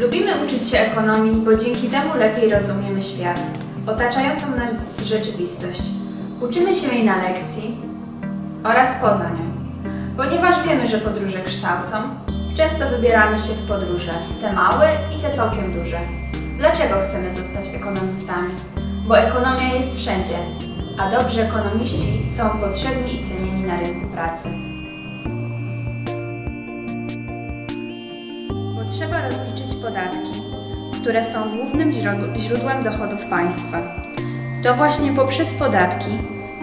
Lubimy uczyć się ekonomii, bo dzięki temu lepiej rozumiemy świat, otaczającą nas rzeczywistość. Uczymy się jej na lekcji oraz poza nią. Ponieważ wiemy, że podróże kształcą, często wybieramy się w podróże, te małe i te całkiem duże. Dlaczego chcemy zostać ekonomistami? Bo ekonomia jest wszędzie, a dobrzy ekonomiści są potrzebni i cenieni na rynku pracy. Bo trzeba rozliczyć podatki, które są głównym źródł- źródłem dochodów państwa. To właśnie poprzez podatki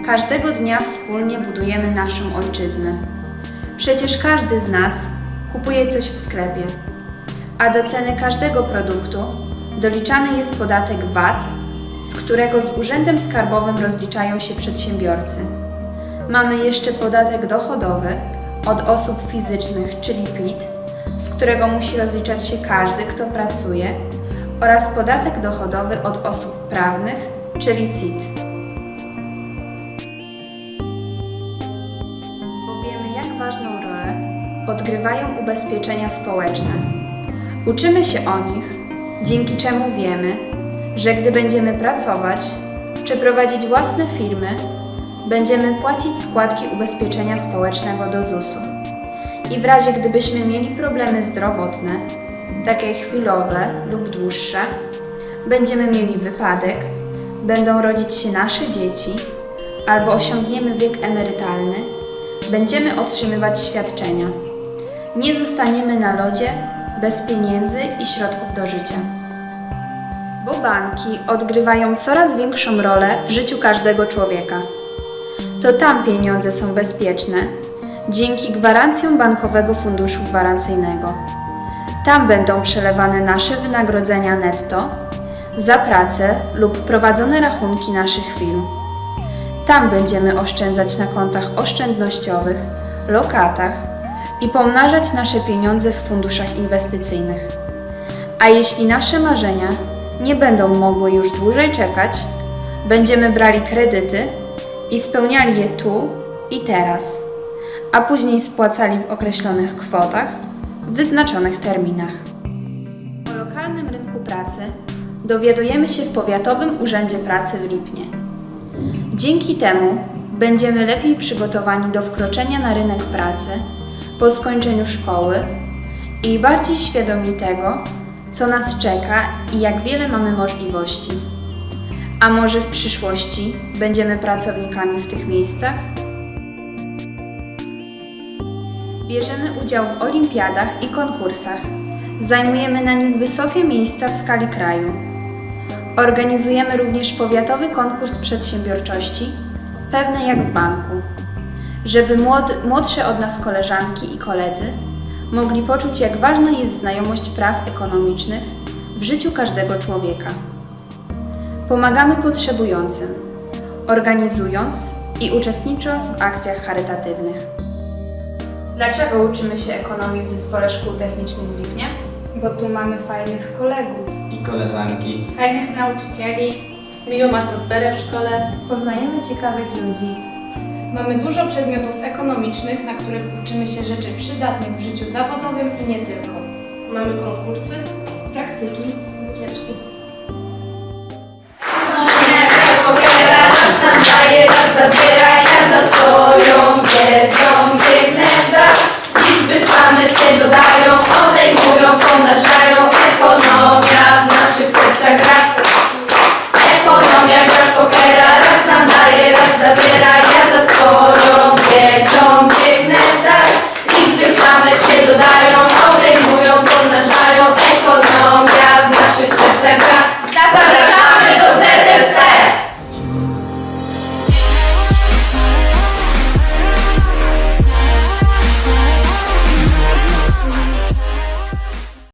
każdego dnia wspólnie budujemy naszą ojczyznę. Przecież każdy z nas kupuje coś w sklepie, a do ceny każdego produktu doliczany jest podatek VAT, z którego z Urzędem Skarbowym rozliczają się przedsiębiorcy. Mamy jeszcze podatek dochodowy od osób fizycznych, czyli PIT, z którego musi rozliczać się każdy, kto pracuje, oraz podatek dochodowy od osób prawnych, czyli CIT. Bo wiemy, jak ważną rolę odgrywają ubezpieczenia społeczne. Uczymy się o nich, dzięki czemu wiemy, że gdy będziemy pracować czy prowadzić własne firmy, będziemy płacić składki ubezpieczenia społecznego do ZUS-u. I w razie gdybyśmy mieli problemy zdrowotne, takie chwilowe lub dłuższe, będziemy mieli wypadek, będą rodzić się nasze dzieci albo osiągniemy wiek emerytalny, będziemy otrzymywać świadczenia. Nie zostaniemy na lodzie bez pieniędzy i środków do życia. Bo banki odgrywają coraz większą rolę w życiu każdego człowieka. To tam pieniądze są bezpieczne dzięki gwarancjom Bankowego Funduszu Gwarancyjnego. Tam będą przelewane nasze wynagrodzenia netto za pracę lub prowadzone rachunki naszych firm. Tam będziemy oszczędzać na kontach oszczędnościowych, lokatach i pomnażać nasze pieniądze w funduszach inwestycyjnych. A jeśli nasze marzenia nie będą mogły już dłużej czekać, będziemy brali kredyty i spełniali je tu i teraz, a później spłacali w określonych kwotach w wyznaczonych terminach. O lokalnym rynku pracy dowiadujemy się w Powiatowym Urzędzie Pracy w Lipnie. Dzięki temu będziemy lepiej przygotowani do wkroczenia na rynek pracy po skończeniu szkoły i bardziej świadomi tego, co nas czeka i jak wiele mamy możliwości. A może w przyszłości będziemy pracownikami w tych miejscach? Bierzemy udział w olimpiadach i konkursach. Zajmujemy na nich wysokie miejsca w skali kraju. Organizujemy również powiatowy konkurs przedsiębiorczości, pewne jak w banku, żeby młod, młodsze od nas koleżanki i koledzy mogli poczuć, jak ważna jest znajomość praw ekonomicznych w życiu każdego człowieka. Pomagamy potrzebującym, organizując i uczestnicząc w akcjach charytatywnych. Dlaczego uczymy się ekonomii w Zespole Szkół Technicznych w Lipnie? Bo tu mamy fajnych kolegów. i koleżanki. fajnych nauczycieli. miłą atmosferę w szkole. Poznajemy ciekawych ludzi. Mamy dużo przedmiotów ekonomicznych, na których uczymy się rzeczy przydatnych w życiu zawodowym i nie tylko. Mamy konkursy, praktyki, wycieczki. Nas nam daje, nas za swoją wiedzą Liczby same się dodają. zabieraj, ja za sporą wiedzą biegnę tak, liczby same się dodają.